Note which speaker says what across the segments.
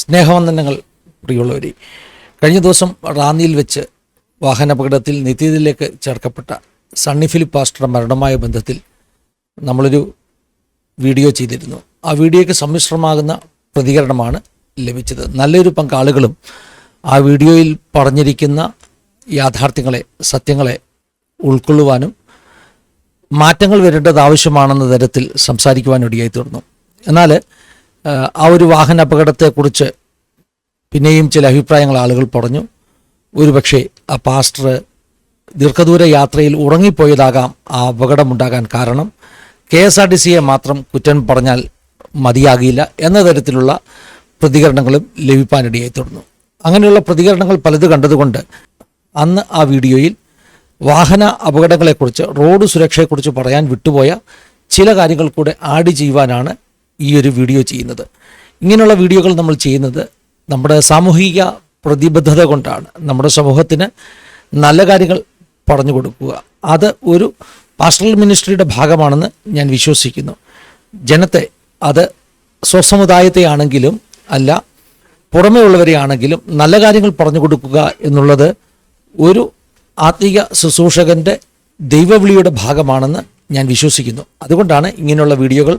Speaker 1: സ്നേഹവന്ദനങ്ങൾ പ്രിയമുള്ളവരെ കഴിഞ്ഞ ദിവസം റാന്നിയിൽ വെച്ച് വാഹനാപകടത്തിൽ നിത്യതിലേക്ക് ചേർക്കപ്പെട്ട സണ്ണി ഫിലിപ്പ് പാസ്റ്റർ മരണമായ ബന്ധത്തിൽ നമ്മളൊരു വീഡിയോ ചെയ്തിരുന്നു. ആ വീഡിയോയ്ക്ക് സമ്മിശ്രമാകുന്ന പ്രതികരണമാണ് ലഭിച്ചത്. നല്ലൊരു പങ്ക് ആളുകളും ആ വീഡിയോയിൽ പറഞ്ഞിരിക്കുന്ന യാഥാർത്ഥ്യങ്ങളെ സത്യങ്ങളെ ഉൾക്കൊള്ളുവാനും മാറ്റങ്ങൾ വരേണ്ടത് ആവശ്യമാണെന്ന തരത്തിൽ സംസാരിക്കുവാനിടയായി തീർന്നു. എന്നാൽ ആ, ഒരു വാഹന അപകടത്തെക്കുറിച്ച് പിന്നെയും ചില അഭിപ്രായങ്ങൾ ആളുകൾ പറഞ്ഞു. ഒരുപക്ഷെ ആ പാസ്റ്റർ ദീർഘദൂര യാത്രയിൽ ഉറങ്ങിപ്പോയതാകാം ആ അപകടമുണ്ടാകാൻ കാരണം. കെ എസ് ആർ ടി സിയെ മാത്രം കുറ്റം പറഞ്ഞാൽ മതിയാകില്ല എന്ന തരത്തിലുള്ള പ്രതികരണങ്ങളും ലഭിക്കാനിടയായി തുടർന്നു. അങ്ങനെയുള്ള പ്രതികരണങ്ങൾ പലത് കണ്ടതുകൊണ്ട് അന്ന് ആ വീഡിയോയിൽ വാഹന അപകടങ്ങളെക്കുറിച്ച് റോഡ് സുരക്ഷയെക്കുറിച്ച് പറയാൻ വിട്ടുപോയ ചില കാര്യങ്ങൾ കൂടെ ആഡ് ചെയ്യുവാനാണ് ഈ ഒരു വീഡിയോ ചെയ്യുന്നത്. ഇങ്ങനെയുള്ള വീഡിയോകൾ നമ്മൾ ചെയ്യുന്നത് നമ്മുടെ സാമൂഹിക പ്രതിബദ്ധത കൊണ്ടാണ്. നമ്മുടെ സമൂഹത്തിന് നല്ല കാര്യങ്ങൾ പറഞ്ഞു കൊടുക്കുക. അത് ഒരു പാസ്റ്ററൽ മിനിസ്ട്രിയുടെ ഭാഗമാണെന്ന് ഞാൻ വിശ്വസിക്കുന്നു. ജനത്തെ അത് സ്വസമുദായത്തെ ആണെങ്കിലും അല്ല പുറമേ ഉള്ളവരെയാണെങ്കിലും നല്ല കാര്യങ്ങൾ പറഞ്ഞു കൊടുക്കുക എന്നുള്ളത് ഒരു ആത്മീക ശുശ്രൂഷകന്റെ ദൈവവിളിയുടെ ഭാഗമാണെന്ന് ഞാൻ വിശ്വസിക്കുന്നു. അതുകൊണ്ടാണ് ഇങ്ങനെയുള്ള വീഡിയോകൾ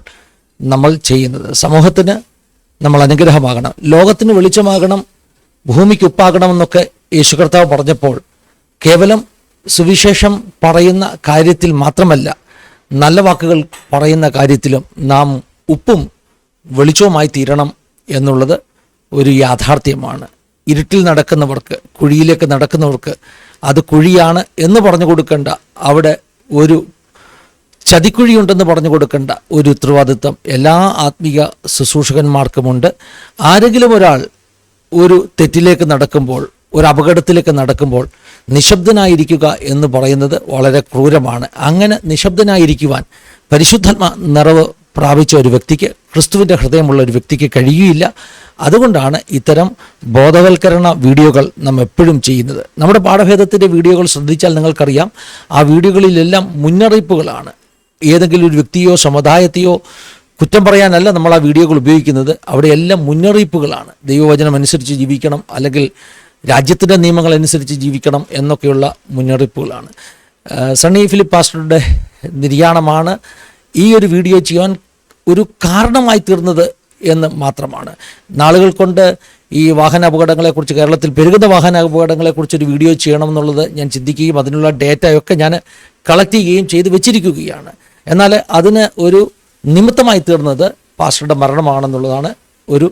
Speaker 1: നമ്മൾ ചെയ്യുന്നത്. സമൂഹത്തിന് നമ്മൾ അനുഗ്രഹമാകണം. ലോകത്തിന് വെളിച്ചമാകണം. ഭൂമിക്ക് ഉപ്പാകണമെന്നൊക്കെ യേശു കർത്താവ് പറഞ്ഞപ്പോൾ കേവലം സുവിശേഷം പറയുന്ന കാര്യത്തിൽ മാത്രമല്ല നല്ല വാക്കുകൾ പറയുന്ന കാര്യത്തിലും നാം ഉപ്പും വെളിച്ചവുമായി തീരണം എന്നുള്ളത് ഒരു യാഥാർത്ഥ്യമാണ്. ഇരുട്ടിൽ നടക്കുന്നവർക്ക് കുഴിയിലേക്ക് നടക്കുന്നവർക്ക് അത് കുഴിയാണ് എന്ന് പറഞ്ഞു കൊടുക്കേണ്ട അവിടെ ഒരു ചതിക്കുഴിയുണ്ടെന്ന് പറഞ്ഞു കൊടുക്കേണ്ട ഒരു ഉത്തരവാദിത്വം. എല്ലാ ആത്മീയ ശുശ്രൂഷകന്മാർക്കുമുണ്ട്. ആരെങ്കിലും ഒരാൾ ഒരു തെറ്റിലേക്ക് നടക്കുമ്പോൾ ഒരു അപകടത്തിലേക്ക് നടക്കുമ്പോൾ നിശബ്ദനായിരിക്കുക എന്ന് പറയുന്നത് വളരെ ക്രൂരമാണ്. അങ്ങനെ നിശബ്ദനായിരിക്കുവാൻ പരിശുദ്ധാത്മ നിറവ് പ്രാപിച്ച ഒരു വ്യക്തിക്ക് ക്രിസ്തുവിന്റെ ഹൃദയമുള്ള ഒരു വ്യക്തിക്ക് കഴിയുകയില്ല. അതുകൊണ്ടാണ് ഇത്തരം ബോധവൽക്കരണ വീഡിയോകൾ നാം എപ്പോഴും ചെയ്യുന്നത്. നമ്മുടെ പാഠഭേദത്തിന്റെ വീഡിയോകൾ ശ്രദ്ധിച്ചാൽ നിങ്ങൾക്കറിയാം ആ വീഡിയോകളിലെല്ലാം മുന്നറിയിപ്പുകളാണ്. ഏതെങ്കിലും ഒരു വ്യക്തിയോ സമുദായത്തെയോ കുറ്റം പറയാനല്ല നമ്മൾ ആ വീഡിയോകൾ ഉപയോഗിക്കുന്നത്. അവിടെയെല്ലാം മുന്നറിയിപ്പുകളാണ്. ദൈവവചനം അനുസരിച്ച് ജീവിക്കണം അല്ലെങ്കിൽ രാജ്യത്തിന്റെ നിയമങ്ങൾ അനുസരിച്ച് ജീവിക്കണം എന്നൊക്കെയുള്ള മുന്നറിയിപ്പുകളാണ്. സണ്ണി ഫിലിപ്പ് പാസ്റ്ററുടെ നിര്യാണമാണ് ഈ ഒരു വീഡിയോ ചെയ്യാൻ ഒരു കാരണമായി തീർന്നത് എന്ന് മാത്രമാണ്. നാളുകൾ കൊണ്ട് ഈ വാഹന അപകടങ്ങളെക്കുറിച്ച് കേരളത്തിൽ പെരുകുന്ന വാഹന അപകടങ്ങളെക്കുറിച്ച് ഒരു വീഡിയോ ചെയ്യണം എന്നുള്ളത് ഞാൻ ചിന്തിക്കുകയും അതിനുള്ള ഡേറ്റയൊക്കെ ഞാൻ കളക്ട് ചെയ്യുകയും ചെയ്ത് വെച്ചിരിക്കുകയാണ്. എന്നാൽ അതിന് ഒരു നിമിത്തമായി തീർന്നത് പാസ്റ്ററുടെ മരണമാണെന്നുള്ളതാണ് ഒരു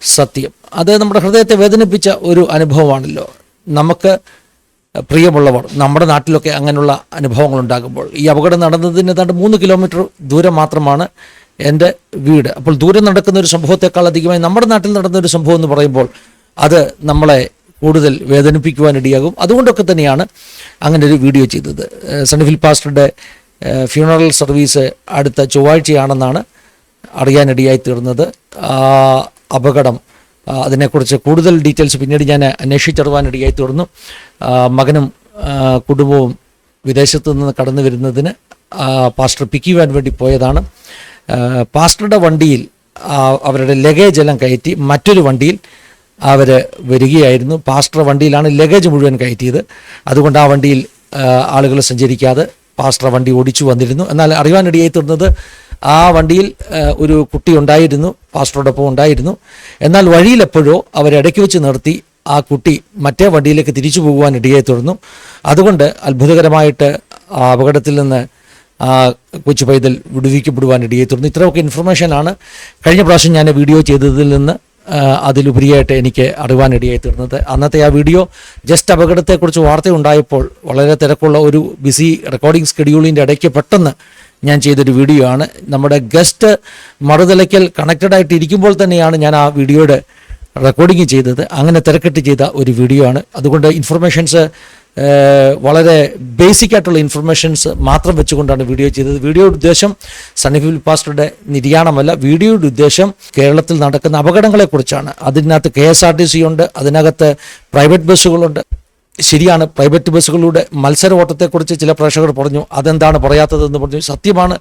Speaker 1: സത്യം. അത് നമ്മുടെ ഹൃദയത്തെ വേദനിപ്പിച്ച ഒരു അനുഭവമാണല്ലോ. നമുക്ക് പ്രിയമുള്ളവർ നമ്മുടെ നാട്ടിലൊക്കെ അങ്ങനെയുള്ള അനുഭവങ്ങൾ ഉണ്ടാകുമ്പോൾ ഈ അപകടം നടന്നതിന് ഏതാണ്ട് മൂന്ന് കിലോമീറ്റർ ദൂരം മാത്രമാണ് എന്റെ വീട്. അപ്പോൾ ദൂരം നടക്കുന്ന ഒരു സംഭവത്തെക്കാൾ അധികമായി നമ്മുടെ നാട്ടിൽ നടന്ന ഒരു സംഭവം എന്ന് പറയുമ്പോൾ അത് നമ്മളെ കൂടുതൽ വേദനിപ്പിക്കുവാനിടയാകും. അതുകൊണ്ടൊക്കെ തന്നെയാണ് അങ്ങനെ ഒരു വീഡിയോ ചെയ്തത്. സണ്ണിഫിൽ പാസ്റ്ററുടെ ഫ്യൂണറൽ സർവീസ് അടുത്ത ചൊവ്വാഴ്ചയാണെന്നാണ് അറിയാനിടയായി തീർന്നത്. അപകടം അതിനെക്കുറിച്ച് കൂടുതൽ ഡീറ്റെയിൽസ് പിന്നീട് ഞാൻ അന്വേഷിച്ചറിവാനിടയായി തീർന്നു. മകനും കുടുംബവും വിദേശത്തു നിന്ന് കടന്നു വരുന്നതിന് പാസ്റ്റർ പിക്ക് ചെയ്യുവാൻ വേണ്ടി പോയതാണ്. പാസ്റ്ററുടെ വണ്ടിയിൽ അവരുടെ ലഗേജ് എല്ലാം കയറ്റി മറ്റൊരു വണ്ടിയിൽ അവർ വരികയായിരുന്നു. പാസ്റ്റർ വണ്ടിയിലാണ് ലഗേജ് മുഴുവൻ കയറ്റിയത്. അതുകൊണ്ട് ആ വണ്ടിയിൽ ആളുകൾ സഞ്ചരിക്കാതെ പാസ്റ്റർ വണ്ടി ഓടിച്ചു വന്നിരുന്നു. എന്നാൽ അറിയാനിടയായി തീർന്നത് ആ വണ്ടിയിൽ ഒരു കുട്ടി ഉണ്ടായിരുന്നു പാസ്റ്ററോടൊപ്പം ഉണ്ടായിരുന്നു. എന്നാൽ വഴിയിലെപ്പോഴോ അവരിടയ്ക്ക് വെച്ച് നിർത്തി ആ കുട്ടി മറ്റേ വണ്ടിയിലേക്ക് തിരിച്ചു പോകുവാൻ ഇടയായി തീർന്നു. അതുകൊണ്ട് അത്ഭുതകരമായിട്ട് ആ അപകടത്തിൽ നിന്ന് ആ കൊച്ചു പൈതൽ വിടുവിക്കപ്പെടുവാൻ ഇടയായി തീർന്നു. ഇത്രയൊക്കെ ഇൻഫർമേഷനാണ് കഴിഞ്ഞ പ്രാവശ്യം ഞാൻ വീഡിയോ ചെയ്തതിൽ നിന്ന് അതിലുപരിയായിട്ട് എനിക്ക് അറിവാനിടയായി തീർന്നത്. അന്നത്തെ ആ വീഡിയോ ജസ്റ്റ് അപകടത്തെക്കുറിച്ച് വാർത്തയുണ്ടായപ്പോൾ വളരെ തിരക്കുള്ള ഒരു ബിസി റെക്കോർഡിംഗ് സ്കെഡ്യൂളിന്റെ ഇടയ്ക്ക് പെട്ടെന്ന് ഞാൻ ചെയ്തൊരു വീഡിയോ ആണ്. നമ്മുടെ ഗസ്റ്റ് മറുതലയ്ക്കൽ കണക്റ്റഡ് ആയിട്ട് ഇരിക്കുമ്പോൾ തന്നെയാണ് ഞാൻ ആ വീഡിയോയുടെ റെക്കോർഡിങ് ചെയ്തത്. അങ്ങനെ തിരക്കിട്ട് ചെയ്ത ഒരു വീഡിയോ ആണ്. അതുകൊണ്ട് ഇൻഫർമേഷൻസ് വളരെ ബേസിക് ആയിട്ടുള്ള ഇൻഫർമേഷൻസ് മാത്രം വെച്ചുകൊണ്ടാണ് വീഡിയോ ചെയ്തത്. വീഡിയോയുടെ ഉദ്ദേശം സണ്ണിഫിൽ പാസ്റ്ററുടെ നിര്യാണമല്ല. വീഡിയോയുടെ ഉദ്ദേശം കേരളത്തിൽ നടക്കുന്ന അപകടങ്ങളെക്കുറിച്ചാണ്. അതിനകത്ത് K S R T C ഉണ്ട്. അതിനകത്ത് പ്രൈവറ്റ് ബസ്സുകളുണ്ട്. ശരിയാണ് പ്രൈവറ്റ് ബസ്സുകളുടെ മത്സര ഓട്ടത്തെക്കുറിച്ച് ചില പ്രേക്ഷകർ പറഞ്ഞു. അതെന്താണ് പറയാത്തതെന്ന് പറഞ്ഞു. സത്യമാണ്.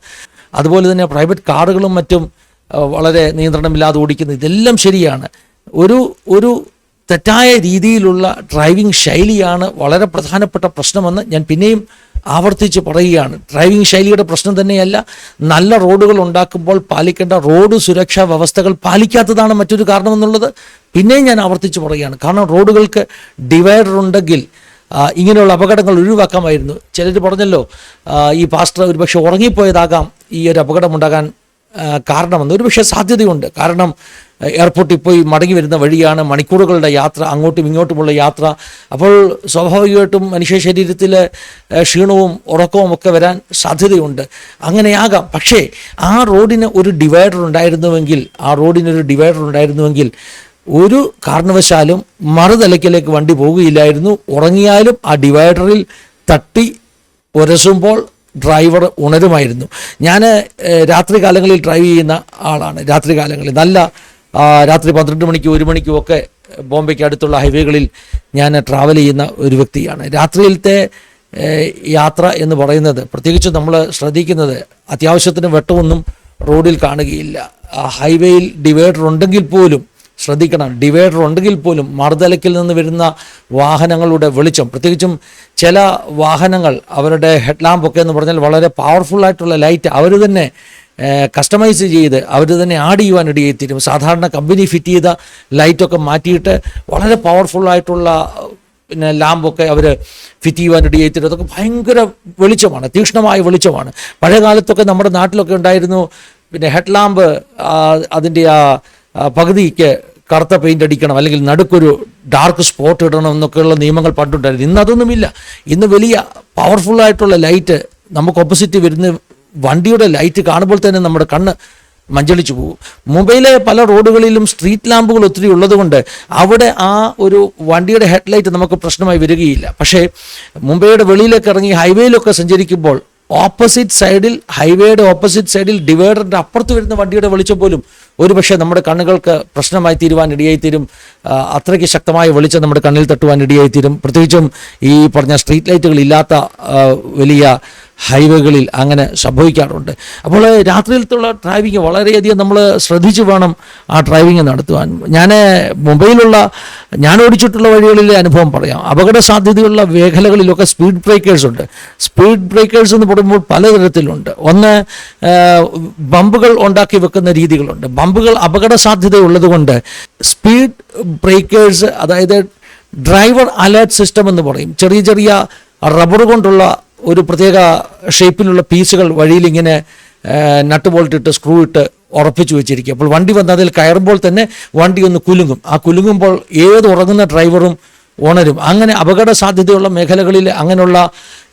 Speaker 1: അതുപോലെ തന്നെ പ്രൈവറ്റ് കാറുകളും മറ്റും വളരെ നിയന്ത്രണമില്ലാതെ ഓടിക്കുന്നത് ഇതെല്ലാം ശരിയാണ്. ഒരു ഒരു തെറ്റായ രീതിയിലുള്ള ഡ്രൈവിംഗ് ശൈലിയാണ് വളരെ പ്രധാനപ്പെട്ട പ്രശ്നമെന്ന് ഞാൻ പിന്നെയും ആവർത്തിച്ച് പറയുകയാണ്. ഡ്രൈവിംഗ് ശൈലിയുടെ പ്രശ്നം തന്നെയല്ല നല്ല റോഡുകൾ ഉണ്ടാക്കുമ്പോൾ പാലിക്കേണ്ട റോഡ് സുരക്ഷാ വ്യവസ്ഥകൾ പാലിക്കാത്തതാണ് മറ്റൊരു കാരണമെന്നുള്ളത് പിന്നെയും ഞാൻ ആവർത്തിച്ച് പറയുകയാണ്. കാരണം റോഡുകൾക്ക് ഡിവൈഡർ ഉണ്ടെങ്കിൽ ഇങ്ങനെയുള്ള അപകടങ്ങൾ ഒഴിവാക്കാമായിരുന്നു. ചിലർ പറഞ്ഞല്ലോ ഈ പാസ്റ്റർ ഒരുപക്ഷെ ഉറങ്ങിപ്പോയതാകാം ഈ ഒരു അപകടമുണ്ടാകാൻ കാരണമെന്ന്. ഒരുപക്ഷെ സാധ്യതയുണ്ട്. കാരണം എയർപോർട്ടിൽ പോയി മടങ്ങി വരുന്ന വഴിയാണ് മണിക്കൂറുകളുടെ യാത്ര അങ്ങോട്ടും ഇങ്ങോട്ടുമുള്ള യാത്ര. അപ്പോൾ സ്വാഭാവികമായിട്ടും മനുഷ്യ ശരീരത്തിൽ ക്ഷീണവും ഉറക്കവും ഒക്കെ വരാൻ സാധ്യതയുണ്ട്. അങ്ങനെയാകാം. പക്ഷേ ആ റോഡിന് ഒരു ഡിവൈഡർ ഉണ്ടായിരുന്നുവെങ്കിൽ ആ റോഡിനൊരു ഡിവൈഡർ ഉണ്ടായിരുന്നുവെങ്കിൽ ഒരു കാരണവശാലും മറുതലയ്ക്കലേക്ക് വണ്ടി പോവുകയില്ലായിരുന്നു. ഉറങ്ങിയാലും ആ ഡിവൈഡറിൽ തട്ടി ഉരസുമ്പോൾ ഡ്രൈവർ ഉണരുമായിരുന്നു. ഞാൻ രാത്രി കാലങ്ങളിൽ ഡ്രൈവ് ചെയ്യുന്ന ആളാണ്. രാത്രി കാലങ്ങളിൽ നല്ല രാത്രി പന്ത്രണ്ട് മണിക്കും ഒരു മണിക്കും ഒക്കെ ബോംബെക്ക് അടുത്തുള്ള ഹൈവേകളിൽ ഞാൻ ട്രാവൽ ചെയ്യുന്ന ഒരു വ്യക്തിയാണ്. രാത്രിയിലത്തെ യാത്ര എന്ന് പറയുന്നത് പ്രത്യേകിച്ച് നമ്മൾ ശ്രദ്ധിക്കുന്നത് അത്യാവശ്യത്തിന് വെട്ടമൊന്നും റോഡിൽ കാണുകയില്ല. ഹൈവേയിൽ ഡിവൈഡർ ഉണ്ടെങ്കിൽ പോലും ശ്രദ്ധിക്കണം. ഡിവൈഡർ ഉണ്ടെങ്കിൽ പോലും മറുതലക്കിൽ നിന്ന് വരുന്ന വാഹനങ്ങളുടെ വെളിച്ചം പ്രത്യേകിച്ചും ചില വാഹനങ്ങൾ അവരുടെ ഹെഡ് ലാമ്പൊക്കെ എന്ന് പറഞ്ഞാൽ വളരെ പവർഫുൾ ആയിട്ടുള്ള ലൈറ്റ് അവർ തന്നെ കസ്റ്റമൈസ് ചെയ്ത് അവർ തന്നെ ആഡ് ചെയ്യുവാൻ ഇടയെത്തിരും സാധാരണ കമ്പനി ഫിറ്റ് ചെയ്ത ലൈറ്റൊക്കെ മാറ്റിയിട്ട് വളരെ പവർഫുൾ ആയിട്ടുള്ള പിന്നെ ലാമ്പൊക്കെ അവർ ഫിറ്റ് ചെയ്യുവാൻ ഇടയെത്തിരും അതൊക്കെ ഭയങ്കര വെളിച്ചമാണ് തീക്ഷ്ണമായ വെളിച്ചമാണ്. പഴയ കാലത്തൊക്കെ നമ്മുടെ നാട്ടിലൊക്കെ ഉണ്ടായിരുന്നു പിന്നെ ഹെഡ് ലാമ്പ് അതിന്റെ ആ പകുതിക്ക് കറുത്ത പെയിന്റ് അടിക്കണം അല്ലെങ്കിൽ നടുക്കൊരു ഡാർക്ക് സ്പോട്ട് ഇടണം എന്നൊക്കെയുള്ള നിയമങ്ങൾ പണ്ടുണ്ടായിരുന്നു. ഇന്ന് അതൊന്നുമില്ല. ഇന്ന് വലിയ പവർഫുള്ളായിട്ടുള്ള ലൈറ്റ് നമുക്ക് ഓപ്പോസിറ്റ് വരുന്ന വണ്ടിയുടെ ലൈറ്റ് കാണുമ്പോൾ തന്നെ നമ്മുടെ കണ്ണ് മഞ്ചളിച്ചു പോകും. മുംബൈയിലെ പല റോഡുകളിലും സ്ട്രീറ്റ് ലാമ്പുകൾ ഒത്തിരി ഉള്ളതുകൊണ്ട് അവിടെ ആ ഒരു വണ്ടിയുടെ ഹെഡ്ലൈറ്റ് നമുക്ക് പ്രശ്നമായി വരികയില്ല. പക്ഷേ മുംബൈയുടെ വെളിയിലേക്ക് ഇറങ്ങി ഹൈവേയിലൊക്കെ സഞ്ചരിക്കുമ്പോൾ ഓപ്പോസിറ്റ് സൈഡിൽ ഹൈവേയുടെ ഓപ്പോസിറ്റ് സൈഡിൽ ഡിവൈഡറിന്റെ അപ്പുറത്ത് വരുന്ന വണ്ടിയുടെ വെളിച്ചം പോലും ഒരു പക്ഷേ നമ്മുടെ കണ്ണുകൾക്ക് പ്രശ്നമായി തീരുവാൻ ഇടയായി തീരും അത്രയ്ക്ക് ശക്തമായ വെളിച്ചം നമ്മുടെ കണ്ണിൽ തട്ടുവാൻ ഇടയായിത്തീരും. പ്രത്യേകിച്ചും ഈ പറഞ്ഞ സ്ട്രീറ്റ് ലൈറ്റുകൾ ഇല്ലാത്ത വലിയ ഹൈവേകളിൽ അങ്ങനെ സംഭവിക്കാറുണ്ട്. അപ്പോൾ രാത്രിയിലത്തുള്ള ഡ്രൈവിങ് വളരെയധികം നമ്മൾ ശ്രദ്ധിച്ച് വേണം ആ ഡ്രൈവിങ് നടത്തുവാൻ. ഞാൻ മുംബൈയിലുള്ള ഞാൻ ഓടിച്ചിട്ടുള്ള വഴികളിലെ അനുഭവം പറയാം. അപകട സാധ്യതയുള്ള മേഖലകളിലൊക്കെ സ്പീഡ് ബ്രേക്കേഴ്സ് ഉണ്ട്. സ്പീഡ് ബ്രേക്കേഴ്സ് എന്ന് പറയുമ്പോൾ പലതരത്തിലുണ്ട്. ഒന്ന് ബമ്പുകൾ ഉണ്ടാക്കി വെക്കുന്ന രീതികളുണ്ട്. ബമ്പുകൾ അപകട സാധ്യതയുള്ളതുകൊണ്ട് സ്പീഡ് ബ്രേക്കേഴ്സ് അതായത് ഡ്രൈവർ അലേർട്ട് സിസ്റ്റം എന്ന് പറയും. ചെറിയ ചെറിയ റബ്ബർ കൊണ്ടുള്ള ഒരു പ്രത്യേക ഷേപ്പിലുള്ള പീസുകൾ വഴിയിൽ ഇങ്ങനെ നട്ട് ബോൾട്ട് ഇട്ട് സ്ക്രൂ ഇട്ട് ഉറപ്പിച്ചു വെച്ചിരിക്കും. അപ്പോൾ വണ്ടി വന്ന് അതിൽ കയറുമ്പോൾ തന്നെ വണ്ടി ഒന്ന് കുലുങ്ങും. ആ കുലുങ്ങുമ്പോൾ ഏത് ഉറങ്ങുന്ന ഡ്രൈവറും ഉണരും അങ്ങനെ അപകട സാധ്യതയുള്ള മേഖലകളിൽ അങ്ങനെയുള്ള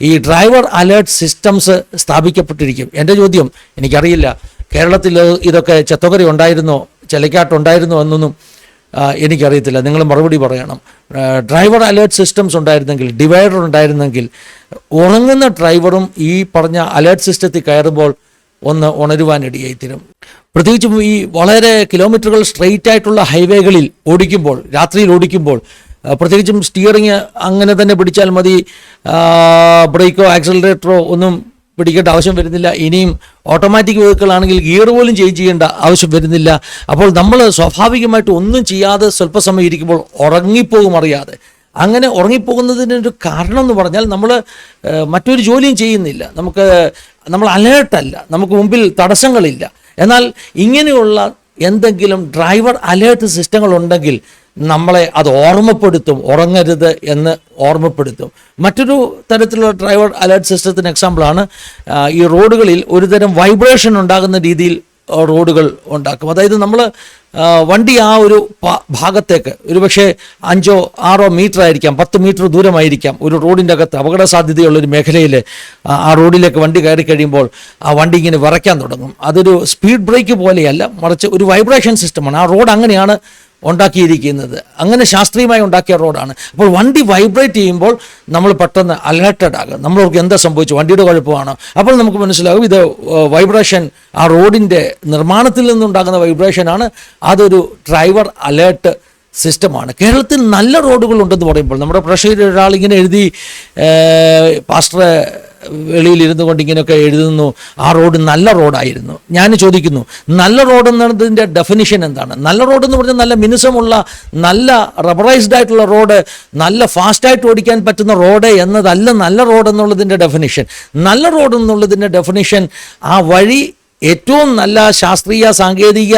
Speaker 1: ഈ ഡ്രൈവർ അലേർട്ട് സിസ്റ്റംസ് സ്ഥാപിക്കപ്പെട്ടിരിക്കും. എന്റെ ചോദ്യം എനിക്കറിയില്ല. കേരളത്തിൽ ഇതൊക്കെ ചെത്തകരി ഉണ്ടായിരുന്നോ? ചിലക്കാട്ടുണ്ടായിരുന്നോ എന്നൊന്നും എനിക്കറിയത്തില്ല. നിങ്ങൾ മറുപടി പറയണം. ഡ്രൈവർ അലേർട്ട് സിസ്റ്റംസ് ഉണ്ടായിരുന്നെങ്കിൽ ഡിവൈഡർ ഉണ്ടായിരുന്നെങ്കിൽ ഉറങ്ങുന്ന ഡ്രൈവറും ഈ പറഞ്ഞ അലേർട്ട് സിസ്റ്റത്തിൽ കയറുമ്പോൾ ഒന്ന് ഉണരുവാനിടയായി തീരും. പ്രത്യേകിച്ചും ഈ വളരെ കിലോമീറ്ററുകൾ സ്ട്രെയിറ്റ് ആയിട്ടുള്ള ഹൈവേകളിൽ ഓടിക്കുമ്പോൾ രാത്രിയിൽ ഓടിക്കുമ്പോൾ പ്രത്യേകിച്ചും സ്റ്റിയറിങ് അങ്ങനെ തന്നെ പിടിച്ചാൽ മതി. ബ്രേക്കോ ആക്സലറേറ്ററോ ഒന്നും പിടിക്കേണ്ട ആവശ്യം വരുന്നില്ല. ഇനിയും ഓട്ടോമാറ്റിക് വെഹിക്കിൾ ആണെങ്കിൽ ഗിയർ പോലും ചേഞ്ച് ചെയ്യേണ്ട ആവശ്യം വരുന്നില്ല. അപ്പോൾ നമ്മൾ സ്വാഭാവികമായിട്ട് ഒന്നും ചെയ്യാതെ സ്വല്പസമയം ഇരിക്കുമ്പോൾ ഉറങ്ങിപ്പോകും അറിയാതെ. അങ്ങനെ ഉറങ്ങിപ്പോകുന്നതിനൊരു കാരണം എന്ന് പറഞ്ഞാൽ നമ്മൾ മറ്റൊരു ജോലിയും ചെയ്യുന്നില്ല. നമുക്ക് നമ്മൾ അലേർട്ടല്ല നമുക്ക് മുമ്പിൽ തടസ്സങ്ങളില്ല. എന്നാൽ ഇങ്ങനെയുള്ള എന്തെങ്കിലും ഡ്രൈവർ അലേർട്ട് സിസ്റ്റങ്ങൾ ഉണ്ടെങ്കിൽ നമ്മളെ അത് ഓർമ്മപ്പെടുത്തും ഉറങ്ങരുത് എന്ന് ഓർമ്മപ്പെടുത്തും. മറ്റൊരു തരത്തിലുള്ള ഡ്രൈവർ അലേർട്ട് സിസ്റ്റത്തിന് എക്സാമ്പിളാണ് ഈ റോഡുകളിൽ ഒരുതരം വൈബ്രേഷൻ ഉണ്ടാകുന്ന രീതിയിൽ റോഡുകൾ ഉണ്ടാക്കും. അതായത് നമ്മൾ വണ്ടി ആ ഒരു ഭാഗത്തേക്ക് ഒരുപക്ഷെ അഞ്ചോ ആറോ മീറ്റർ ആയിരിക്കാം പത്ത് മീറ്റർ ദൂരമായിരിക്കാം ഒരു റോഡിന്റെ അകത്ത് അപകട സാധ്യതയുള്ള ഒരു മേഖലയിൽ ആ റോഡിലേക്ക് വണ്ടി കയറി കഴിയുമ്പോൾ ആ വണ്ടി ഇങ്ങനെ വിറയ്ക്കാൻ തുടങ്ങും. അതൊരു സ്പീഡ് ബ്രേക്ക് പോലെയല്ല മറിച്ച് ഒരു വൈബ്രേഷൻ സിസ്റ്റമാണ് ആ റോഡ് അങ്ങനെയാണ് ഉണ്ടാക്കിയിരിക്കുന്നത്. അങ്ങനെ ശാസ്ത്രീയമായി ഉണ്ടാക്കിയ റോഡാണ്. അപ്പോൾ വണ്ടി വൈബ്രേറ്റ് ചെയ്യുമ്പോൾ നമ്മൾ പെട്ടെന്ന് അലേർട്ടഡ് ആകും. നമ്മളവർക്ക് എന്താ സംഭവിച്ചു വണ്ടിയുടെ കുഴപ്പമാണോ? അപ്പോൾ നമുക്ക് മനസ്സിലാകും ഇത് വൈബ്രേഷൻ ആ റോഡിന്റെ നിർമ്മാണത്തിൽ നിന്നുണ്ടാകുന്ന വൈബ്രേഷനാണ് അതൊരു ഡ്രൈവർ അലേർട്ട് സിസ്റ്റമാണ് കേരളത്തിൽ നല്ല റോഡുകളുണ്ടെന്ന് പറയുമ്പോൾ നമ്മുടെ പ്രഷയിൽ ഒരാൾ ഇങ്ങനെ എഴുതി പാസ്റ്റർ വെളിയിൽ ഇരുന്നു കൊണ്ട് ഇങ്ങനെയൊക്കെ എഴുതുന്നു. ആ റോഡ് നല്ല റോഡായിരുന്നു. ഞാൻ ചോദിക്കുന്നു നല്ല റോഡ് എന്നതിന്റെ ഡെഫിനിഷൻ എന്താണ്? നല്ല റോഡ് എന്ന് പറഞ്ഞാൽ നല്ല മിനുസമുള്ള നല്ല റബറൈസ്ഡ് ആയിട്ടുള്ള റോഡ് നല്ല ഫാസ്റ്റായിട്ട് ഓടിക്കാൻ പറ്റുന്ന റോഡ് എന്നതല്ല നല്ല റോഡ് എന്നുള്ളതിന്റെ ഡെഫിനിഷൻ നല്ല റോഡ് എന്നുള്ളതിന്റെ ഡെഫിനിഷൻ ആ വഴി ഏറ്റവും നല്ല ശാസ്ത്രീയ സാങ്കേതിക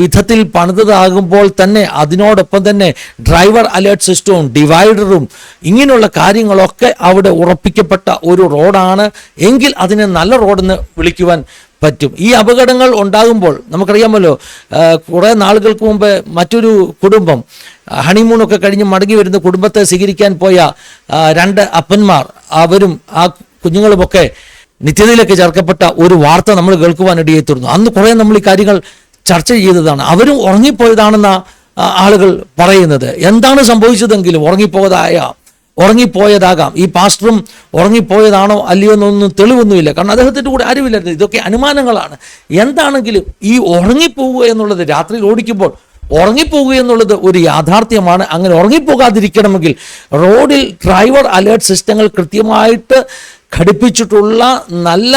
Speaker 1: വിധത്തിൽ പണിതതാകുമ്പോൾ തന്നെ അതിനോടൊപ്പം തന്നെ ഡ്രൈവർ അലേർട്ട് സിസ്റ്റവും ഡിവൈഡറും ഇങ്ങനെയുള്ള കാര്യങ്ങളൊക്കെ അവിടെ ഉറപ്പിക്കപ്പെട്ട ഒരു റോഡാണ്. എങ്കിൽ അതിനെ നല്ല റോഡെന്ന് വിളിക്കുവാൻ പറ്റും. ഈ അപകടങ്ങൾ ഉണ്ടാകുമ്പോൾ നമുക്കറിയാമല്ലോ കുറേ നാളുകൾക്ക് മുമ്പ് മറ്റൊരു കുടുംബം ഹണിമൂണൊക്കെ കഴിഞ്ഞ് മടങ്ങി വരുന്ന കുടുംബത്തെ സ്വീകരിക്കാൻ പോയ രണ്ട് അപ്പന്മാർ അവരും ആ കുഞ്ഞുങ്ങളുമൊക്കെ നിത്യതയിലേക്ക് ചേർക്കപ്പെട്ട ഒരു വാർത്ത നമ്മൾ കേൾക്കുവാൻ ഇടയെത്തുന്നു അന്ന് കുറേ നമ്മൾ ഈ കാര്യങ്ങൾ ചർച്ച ചെയ്തതാണ്. അവരും ഉറങ്ങിപ്പോയതാണെന്ന ആളുകൾ പറയുന്നത്. എന്താണ് സംഭവിച്ചതെങ്കിലും ഉറങ്ങിപ്പോയതായ ഉറങ്ങിപ്പോയതാകാം. ഈ പാസ്റ്ററും ഉറങ്ങിപ്പോയതാണോ അല്ലയോ എന്നൊന്നും തെളിവൊന്നുമില്ല. കാരണം അദ്ദേഹത്തിന്റെ കൂടെ ആരുമില്ലായിരുന്നു. ഇതൊക്കെ അനുമാനങ്ങളാണ്. എന്താണെങ്കിലും ഈ ഉറങ്ങിപ്പോവുക എന്നുള്ളത് രാത്രിയിൽ ഓടിക്കുമ്പോൾ ഉറങ്ങിപ്പോവുക എന്നുള്ളത് ഒരു യാഥാർത്ഥ്യമാണ്. അങ്ങനെ ഉറങ്ങിപ്പോകാതിരിക്കണമെങ്കിൽ റോഡിൽ ഡ്രൈവർ അലേർട്ട് സിസ്റ്റങ്ങൾ കൃത്യമായിട്ട് ഘടിപ്പിച്ചിട്ടുള്ള നല്ല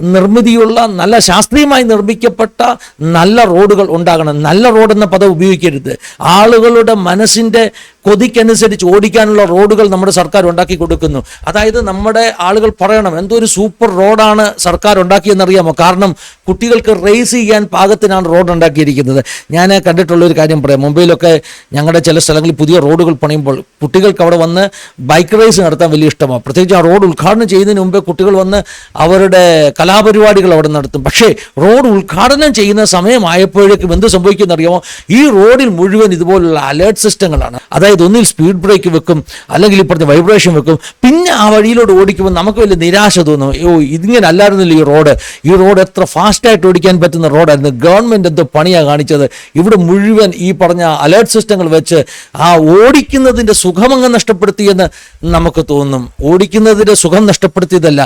Speaker 1: നിർമ്മിതിയുള്ള നല്ല ശാസ്ത്രീയമായി നിർമ്മിക്കപ്പെട്ട നല്ല റോഡുകൾ ഉണ്ടാകണം. നല്ല റോഡെന്ന പദം ഉപയോഗിക്കരുത്. ആളുകളുടെ മനസ്സിന്റെ കൊതിക്കനുസരിച്ച് ഓടിക്കാനുള്ള റോഡുകൾ നമ്മുടെ സർക്കാർ ഉണ്ടാക്കി കൊടുക്കുന്നു. അതായത് നമ്മുടെ ആളുകൾ പറയണം എന്തോ ഒരു സൂപ്പർ റോഡാണ് സർക്കാർ ഉണ്ടാക്കിയെന്നറിയാമോ? കാരണം കുട്ടികൾക്ക് റേസ് ചെയ്യാൻ പാകത്തിനാണ് റോഡ് ഉണ്ടാക്കിയിരിക്കുന്നത്. ഞാൻ കണ്ടിട്ടുള്ള ഒരു കാര്യം പറയാം. മുംബൈയിലൊക്കെ ഞങ്ങളുടെ ചില സ്ഥലങ്ങളിൽ പുതിയ റോഡുകൾ പണിയുമ്പോൾ കുട്ടികൾക്ക് അവിടെ വന്ന് ബൈക്ക് റേസ് നടത്താൻ വലിയ ഇഷ്ടമാണ്. പ്രത്യേകിച്ച് ആ റോഡ് ഉദ്ഘാടനം ചെയ്യുന്നതിന് മുമ്പേ കുട്ടികൾ വന്ന് അവരുടെ കലാപരിപാടികൾ അവിടെ നടത്തും. പക്ഷേ റോഡ് ഉദ്ഘാടനം ചെയ്യുന്ന സമയമായപ്പോഴേക്കും എന്ത് സംഭവിക്കുമെന്നറിയാമോ? ഈ റോഡിൽ മുഴുവൻ ഇതുപോലുള്ള അലേർട്ട് സിസ്റ്റങ്ങളാണ്. അതായത് ഒന്നിൽ സ്പീഡ് ബ്രേക്ക് വെക്കും അല്ലെങ്കിൽ ഇപ്പുറത്തെ വൈബ്രേഷൻ വെക്കും. പിന്നെ ആ വഴിയിലോട്ട് ഓടിക്കുമ്പോൾ നമുക്ക് വലിയ നിരാശ തോന്നും. ഓ ഇതിങ്ങനെ അല്ലായിരുന്നില്ല ഈ റോഡ്. ഈ റോഡ് എത്ര ഫാസ്റ്റായിട്ട് ഓടിക്കാൻ പറ്റുന്ന റോഡായിരുന്നു. ഗവൺമെന്റ് എന്തോ പണിയാണ് കാണിച്ചത്. ഇവിടെ മുഴുവൻ ഈ പറഞ്ഞ അലേർട്ട് സിസ്റ്റങ്ങൾ വെച്ച് ആ ഓടിക്കുന്നതിന്റെ സുഖമങ്ങ് നഷ്ടപ്പെടുത്തിയെന്ന് നമുക്ക് തോന്നും. ഓടിക്കുന്നതിന്റെ സുഖം നഷ്ടപ്പെടുത്തിയതല്ല.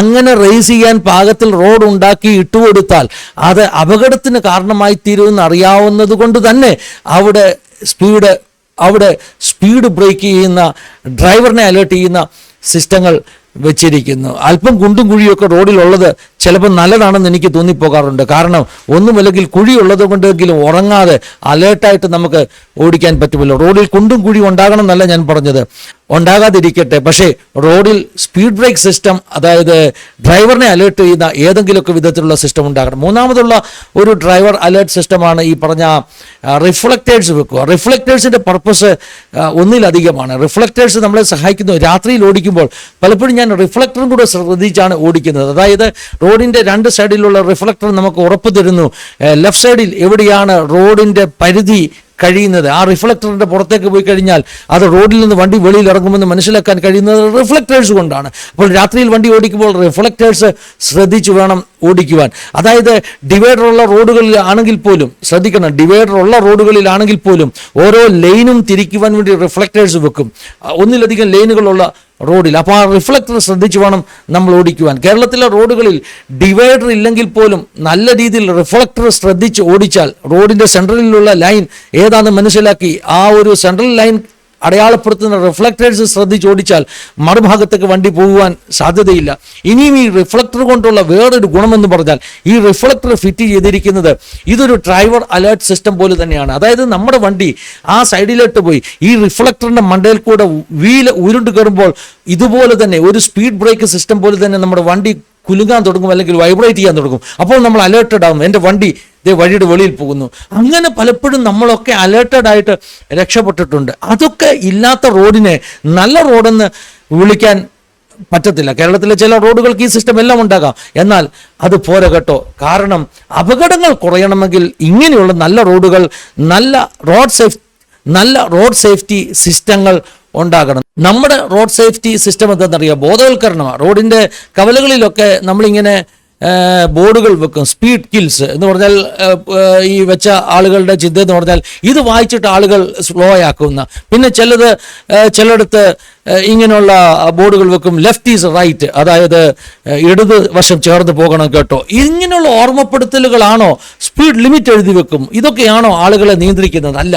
Speaker 1: അങ്ങനെ റേസ് ചെയ്യാൻ പാകത്തിൽ റോഡ് ഉണ്ടാക്കി ഇട്ടുകൊടുത്താൽ അത് അപകടത്തിന് കാരണമായി തീരുമെന്ന് അറിയാവുന്നത് കൊണ്ട് തന്നെ അവിടെ സ്പീഡ് അവിടെ സ്പീഡ് ബ്രേക്ക് ചെയ്യുന്ന ഡ്രൈവറിനെ അലേർട്ട് ചെയ്യുന്ന സിസ്റ്റങ്ങൾ വെച്ചിരിക്കുന്നു. അല്പം കുണ്ടും കുഴിയൊക്കെ റോഡിലുള്ളത് ചിലപ്പോൾ നല്ലതാണെന്ന് എനിക്ക് തോന്നിപ്പോകാറുണ്ട്. കാരണം ഒന്നുമല്ലെങ്കിൽ കുഴിയുള്ളത് കൊണ്ടെങ്കിലും ഉറങ്ങാതെ അലേർട്ടായിട്ട് നമുക്ക് ഓടിക്കാൻ പറ്റുമല്ലോ. റോഡിൽ കുണ്ടും കുഴി ഉണ്ടാകണം എന്നല്ല ഞാൻ പറഞ്ഞത്. ഉണ്ടാകാതിരിക്കട്ടെ. പക്ഷേ റോഡിൽ സ്പീഡ് ബ്രേക്ക് സിസ്റ്റം അതായത് ഡ്രൈവറിനെ അലേർട്ട് ചെയ്യുന്ന ഏതെങ്കിലുമൊക്കെ വിധത്തിലുള്ള സിസ്റ്റം ഉണ്ടാകണം. മൂന്നാമതുള്ള ഒരു ഡ്രൈവർ അലേർട്ട് സിസ്റ്റമാണ് ഈ പറഞ്ഞ റിഫ്ലക്റ്റേഴ്സ് വെക്കുക. റിഫ്ലക്റ്റേഴ്സിന്റെ പർപ്പസ് ഒന്നിലധികമാണ്. റിഫ്ലക്റ്റേഴ്സ് നമ്മളെ സഹായിക്കുന്നു. രാത്രിയിൽ ഓടിക്കുമ്പോൾ പലപ്പോഴും ഞാൻ റിഫ്ലക്ടറും കൂടെ ശ്രദ്ധിച്ചാണ് ഓടിക്കുന്നത്. അതായത് റോഡിന്റെ രണ്ട് സൈഡിലുള്ള റിഫ്ലക്ടർ നമുക്ക് ഉറപ്പ് തരുന്നു. ലെഫ്റ്റ് സൈഡിൽ എവിടെയാണ് റോഡിന്റെ പരിധി കഴിയുന്നത്. ആ റിഫ്ലക്ടറിന്റെ പുറത്തേക്ക് പോയി കഴിഞ്ഞാൽ അത് റോഡിൽ നിന്ന് വണ്ടി വെളിയിൽ ഇറങ്ങുമെന്ന് മനസ്സിലാക്കാൻ കഴിയുന്നത് റിഫ്ലക്ടേഴ്സ് കൊണ്ടാണ്. അപ്പോൾ രാത്രിയിൽ വണ്ടി ഓടിക്കുമ്പോൾ റിഫ്ലക്ടേഴ്സ് ശ്രദ്ധിച്ചു വേണം ഓടിക്കുവാൻ. അതായത് ഡിവൈഡർ ഉള്ള റോഡുകളിൽ ആണെങ്കിൽ പോലും ശ്രദ്ധിക്കണം ഡിവൈഡർ ഉള്ള റോഡുകളിലാണെങ്കിൽ പോലും ഓരോ ലൈനും തിരിക്കുവാൻ വേണ്ടി റിഫ്ലക്ടേഴ്സ് വെക്കും. ഒന്നിലധികം ലൈനുകളുള്ള റോഡിൽ. അപ്പോൾ ആ റിഫ്ലക്ടർ ശ്രദ്ധിച്ചു വേണം നമ്മൾ ഓടിക്കുവാൻ. കേരളത്തിലെ റോഡുകളിൽ ഡിവൈഡർ ഇല്ലെങ്കിൽ പോലും നല്ല രീതിയിൽ റിഫ്ലക്ടർ ശ്രദ്ധിച്ച് ഓടിച്ചാൽ റോഡിന്റെ സെൻട്രലിലുള്ള ലൈൻ ഏതാണെന്ന് മനസ്സിലാക്കി ആ ഒരു സെൻട്രൽ ലൈൻ അടയാളപ്പെടുത്തുന്ന റിഫ്ലക്ടേഴ്സ് ശ്രദ്ധിച്ച് ഓടിച്ചാൽ മറുഭാഗത്തേക്ക് വണ്ടി പോകുവാൻ സാധ്യതയില്ല. ഇനിയും ഈ റിഫ്ലക്ടർ കൊണ്ടുള്ള വേറൊരു ഗുണമെന്ന് പറഞ്ഞാൽ ഈ റിഫ്ലക്ടർ ഫിറ്റ് ചെയ്തിരിക്കുന്നത് ഇതൊരു ഡ്രൈവർ അലേർട്ട് സിസ്റ്റം പോലെ തന്നെയാണ്. അതായത് നമ്മുടെ വണ്ടി ആ സൈഡിലോട്ട് പോയി ഈ റിഫ്ലക്ടറിന്റെ മണ്ടയിൽ കൂടെ വീൽ ഉരുണ്ട് കയറുമ്പോൾ ഇതുപോലെ തന്നെ ഒരു സ്പീഡ് ബ്രേക്ക് സിസ്റ്റം പോലെ തന്നെ നമ്മുടെ വണ്ടി കുലുങ്ങാൻ തുടങ്ങും അല്ലെങ്കിൽ വൈബ്രേറ്റ് ചെയ്യാൻ തുടങ്ങും. അപ്പോൾ നമ്മൾ അലേർട്ടഡ് ആകും എന്റെ വണ്ടി ഇതേ വഴിയുടെ വെളിയിൽ പോകുന്നു. അങ്ങനെ പലപ്പോഴും നമ്മളൊക്കെ അലേർട്ടഡ് ആയിട്ട് രക്ഷപ്പെട്ടിട്ടുണ്ട്. അതൊക്കെ ഇല്ലാത്ത റോഡിനെ നല്ല റോഡെന്ന് വിളിക്കാൻ പറ്റത്തില്ല. കേരളത്തിലെ ചില റോഡുകൾക്ക് ഈ സിസ്റ്റം എല്ലാം ഉണ്ടാകാം. എന്നാൽ അത് പോരാ കേട്ടോ. കാരണം അപകടങ്ങൾ കുറയണമെങ്കിൽ ഇങ്ങനെയുള്ള നല്ല റോഡുകൾ നല്ല റോഡ് സേഫ് നല്ല റോഡ് സേഫ്റ്റി സിസ്റ്റങ്ങൾ ഉണ്ടാകണം. നമ്മുടെ റോഡ് സേഫ്റ്റി സിസ്റ്റം എന്താണെന്നറിയാം? ബോധവൽക്കരണമാണ്. റോഡിന്റെ കവലകളിലൊക്കെ നമ്മളിങ്ങനെ ബോർഡുകൾ വെക്കും സ്പീഡ് കിൽസ് എന്ന് പറഞ്ഞാൽ ഈ വെച്ച ആളുകളുടെ ചിന്ത എന്ന് പറഞ്ഞാൽ ഇത് വായിച്ചിട്ട് ആളുകൾ സ്ലോ ആക്കുന്ന. പിന്നെ ചിലത് ചിലടത്ത് ഇങ്ങനെയുള്ള ബോർഡുകൾ വെക്കും. ലെഫ്റ്റ് ഈസ് റൈറ്റ് അതായത് ഇടത് വശം ചേർന്ന് പോകണം കേട്ടോ. ഇങ്ങനെയുള്ള ഓർമ്മപ്പെടുത്തലുകളാണോ? സ്പീഡ് ലിമിറ്റ് എഴുതി വെക്കും. ഇതൊക്കെയാണോ ആളുകളെ നിയന്ത്രിക്കുന്നത്? അല്ല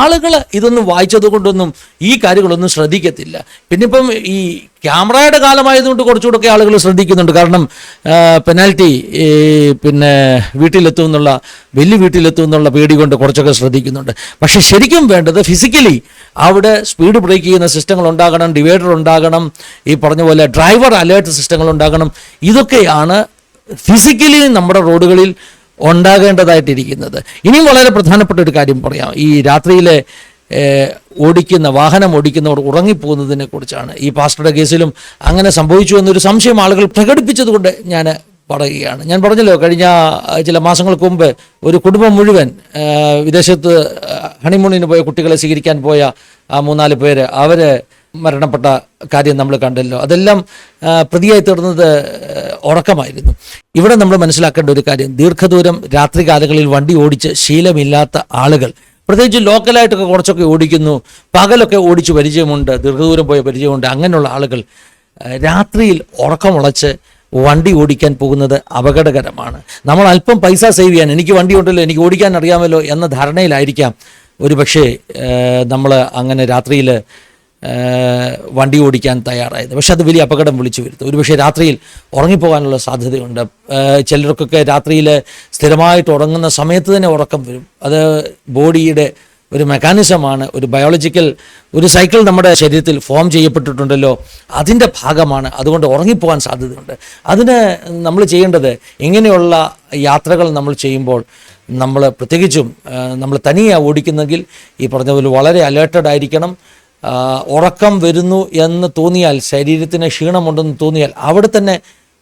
Speaker 1: ആളുകൾ ഇതൊന്നും വായിച്ചത് കൊണ്ടൊന്നും ഈ കാര്യങ്ങളൊന്നും ശ്രദ്ധിക്കത്തില്ല. പിന്നെ ഇപ്പം ഈ ക്യാമറയുടെ കാലമായതുകൊണ്ട് കുറച്ചുകൂടെ ആളുകൾ ശ്രദ്ധിക്കുന്നുണ്ട്. കാരണം പെനാൽറ്റി പിന്നെ വീട്ടിലെത്തും എന്നുള്ള വലിയ വീട്ടിലെത്തും എന്നുള്ള പേടി കൊണ്ട് കുറച്ചൊക്കെ ശ്രദ്ധിക്കുന്നുണ്ട്. പക്ഷെ ശരിക്കും വേണ്ടത് ഫിസിക്കലി അവിടെ സ്പീഡ് ബ്രേക്ക് ചെയ്യുന്ന സിസ്റ്റങ്ങൾ ഉണ്ടാകണം ഡിവൈഡർ ഉണ്ടാകണം ഈ പറഞ്ഞ പോലെ ഡ്രൈവർ അലേർട്ട് സിസ്റ്റങ്ങൾ ഉണ്ടാകണം. ഇതൊക്കെയാണ് ഫിസിക്കലി നമ്മുടെ റോഡുകളിൽ ഉണ്ടാകേണ്ടതായിട്ടിരിക്കുന്നത്. ഇനിയും വളരെ പ്രധാനപ്പെട്ട ഒരു കാര്യം പറയാം. ഈ രാത്രിയിലെ ഓടിക്കുന്ന വാഹനം ഓടിക്കുന്നവർ ഉറങ്ങിപ്പോകുന്നതിനെ കുറിച്ചാണ്. ഈ പാസ്റ്ററുടെ കേസിലും അങ്ങനെ സംഭവിച്ചു എന്നൊരു സംശയം ആളുകൾ പ്രകടിപ്പിച്ചതുകൊണ്ട് ഞാൻ പറയുകയാണ്. ഞാൻ പറഞ്ഞല്ലോ കഴിഞ്ഞ ചില മാസങ്ങൾക്ക് മുമ്പ് ഒരു കുടുംബം മുഴുവൻ വിദേശത്ത് ഹണിമൂണിന് പോയ കുട്ടികളെ സ്വീകരിക്കാൻ പോയ ആ മൂന്നാൽ പേര് അവർ മരണപ്പെട്ട കാര്യം നമ്മൾ കണ്ടല്ലോ. അതെല്ലാം പ്രതിയായി തീർന്നത് ഉറക്കമായിരുന്നു. ഇവിടെ നമ്മൾ മനസ്സിലാക്കേണ്ട ഒരു കാര്യം ദീർഘദൂരം രാത്രികാലങ്ങളിൽ വണ്ടി ഓടിച്ച് ശീലമില്ലാത്ത ആളുകൾ പ്രത്യേകിച്ച് ലോക്കലായിട്ടൊക്കെ കുറച്ചൊക്കെ ഓടിക്കുന്നു പകലൊക്കെ ഓടിച്ച് പരിചയമുണ്ട് ദീർഘദൂരം പോയ പരിചയമുണ്ട് അങ്ങനെയുള്ള ആളുകൾ രാത്രിയിൽ ഉറക്കമുളച്ച് വണ്ടി ഓടിക്കാൻ പോകുന്നത് അപകടകരമാണ്. നമ്മൾ അല്പം പൈസ സേവ് ചെയ്യാൻ എനിക്ക് വണ്ടി ഉണ്ടല്ലോ എനിക്ക് ഓടിക്കാൻ അറിയാമല്ലോ എന്ന ധാരണയിലായിരിക്കാം. ഒരു പക്ഷേ നമ്മൾ അങ്ങനെ രാത്രിയിൽ വണ്ടി ഓടിക്കാൻ തയ്യാറായത്. പക്ഷെ അത് വലിയ അപകടം വിളിച്ചു വരുത്തും. ഒരുപക്ഷെ രാത്രിയിൽ ഉറങ്ങിപ്പോകാനുള്ള സാധ്യതയുണ്ട്. ചിലർക്കൊക്കെ രാത്രിയിൽ സ്ഥിരമായിട്ട് ഉറങ്ങുന്ന സമയത്ത് തന്നെ ഉറക്കം വരും. അത് ബോഡിയുടെ ഒരു മെക്കാനിസമാണ് ഒരു ബയോളജിക്കൽ ഒരു സൈക്കിൾ നമ്മുടെ ശരീരത്തിൽ ഫോം ചെയ്യപ്പെട്ടിട്ടുണ്ടല്ലോ. അതിന്റെ ഭാഗമാണ് അതുകൊണ്ട് ഉറങ്ങിപ്പോകാൻ സാധ്യതയുണ്ട്. അതിന് നമ്മൾ ചെയ്യേണ്ടത് ഇങ്ങനെയുള്ള യാത്രകൾ നമ്മൾ ചെയ്യുമ്പോൾ നമ്മൾ പ്രത്യേകിച്ചും നമ്മൾ തനിയെ ഓടിക്കുന്നെങ്കിൽ ഈ പറഞ്ഞ പോലെ വളരെ അലേർട്ടഡ് ആയിരിക്കണം. ഉറക്കം വരുന്നു എന്ന് തോന്നിയാൽ ശരീരത്തിന് ക്ഷീണമുണ്ടെന്ന് തോന്നിയാൽ അവിടെ തന്നെ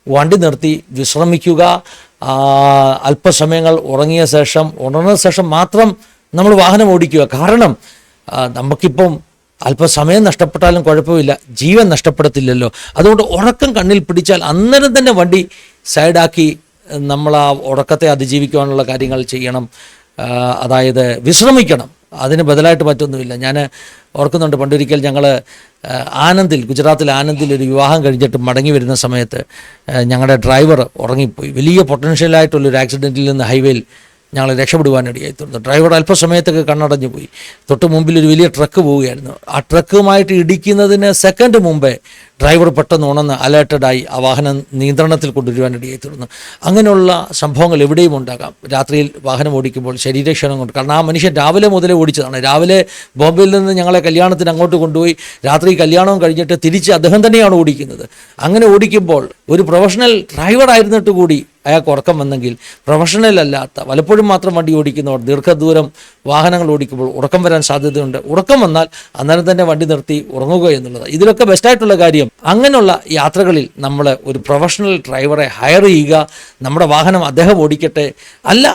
Speaker 1: വണ്ടി നിർത്തി വിശ്രമിക്കുക. അല്പസമയങ്ങൾ ഉറങ്ങിയ ശേഷം ഉണർന്ന ശേഷം മാത്രം നമ്മൾ വാഹനം ഓടിക്കുക. കാരണം നമുക്കിപ്പം അല്പസമയം നഷ്ടപ്പെട്ടാലും കുഴപ്പമില്ല. ജീവൻ നഷ്ടപ്പെടത്തില്ലല്ലോ. അതുകൊണ്ട് ഉറക്കം കണ്ണിൽ പിടിച്ചാൽ അന്നേരം തന്നെ വണ്ടി സൈഡാക്കി നമ്മൾ ആ ഉറക്കത്തെ അതിജീവിക്കുവാനുള്ള കാര്യങ്ങൾ ചെയ്യണം. അതായത് വിശ്രമിക്കണം. അതിന് ബദലായിട്ട് മറ്റൊന്നുമില്ല. ഞാൻ ഓർക്കുന്നുണ്ട് പണ്ടൊരിക്കൽ ഞങ്ങൾ ആനന്ദിൽ ഗുജറാത്തിൽ ആനന്ദിൽ ഒരു വിവാഹം കഴിഞ്ഞിട്ട് മടങ്ങി വരുന്ന സമയത്ത് ഞങ്ങളുടെ ഡ്രൈവർ ഉറങ്ങിപ്പോയി. വലിയ പൊട്ടൻഷ്യലായിട്ടുള്ളൊരു ആക്സിഡന്റിൽ നിന്ന് ഹൈവേയിൽ ഞങ്ങൾ രക്ഷപ്പെടുവാനിടയായി തീർന്നു. ഡ്രൈവർ അല്പസമയത്തൊക്കെ കണ്ണടഞ്ഞു പോയി. തൊട്ട് മുമ്പിൽ ഒരു വലിയ ട്രക്ക് പോവുകയായിരുന്നു. ആ ട്രക്കുമായിട്ട് ഇടിക്കുന്നതിന് സെക്കൻഡ് മുമ്പേ ഡ്രൈവർ പെട്ടെന്ന് ഉണർന്ന് അലേർട്ടഡായി ആ വാഹനം നിയന്ത്രണത്തിൽ കൊണ്ടുവരുവാനിടയായി തീർന്നു. അങ്ങനെയുള്ള സംഭവങ്ങൾ എവിടെയും ഉണ്ടാകാം. രാത്രിയിൽ വാഹനം ഓടിക്കുമ്പോൾ ശരീരക്ഷണം കൊണ്ട്. കാരണം ആ മനുഷ്യൻ രാവിലെ മുതലേ ഓടിച്ചതാണ്. രാവിലെ ബോംബെയിൽ നിന്ന് ഞങ്ങളെ കല്യാണത്തിന് അങ്ങോട്ട് കൊണ്ടുപോയി രാത്രി കല്യാണം കഴിഞ്ഞിട്ട് തിരിച്ച് അദ്ദേഹം തന്നെയാണ് ഓടിക്കുന്നത്. അങ്ങനെ ഓടിക്കുമ്പോൾ ഒരു പ്രൊഫഷണൽ ഡ്രൈവർ ആയിരുന്നിട്ട് കൂടി അയാൾക്ക് ഉറക്കം വന്നെങ്കിൽ പ്രൊഫഷണൽ അല്ലാത്ത പലപ്പോഴും മാത്രം വണ്ടി ഓടിക്കുന്നവർ ദീർഘദൂരം വാഹനങ്ങൾ ഓടിക്കുമ്പോൾ ഉറക്കം വരാൻ സാധ്യതയുണ്ട്. ഉറക്കം വന്നാൽ അന്നേരം തന്നെ വണ്ടി നിർത്തി ഉറങ്ങുക എന്നുള്ളത്. ഇതിലൊക്കെ ബെസ്റ്റായിട്ടുള്ള കാര്യം അങ്ങനെയുള്ള യാത്രകളിൽ നമ്മൾ ഒരു പ്രൊഫഷണൽ ഡ്രൈവറെ ഹയർ ചെയ്യുക നമ്മുടെ വാഹനം അദ്ദേഹം ഓടിക്കട്ടെ അല്ല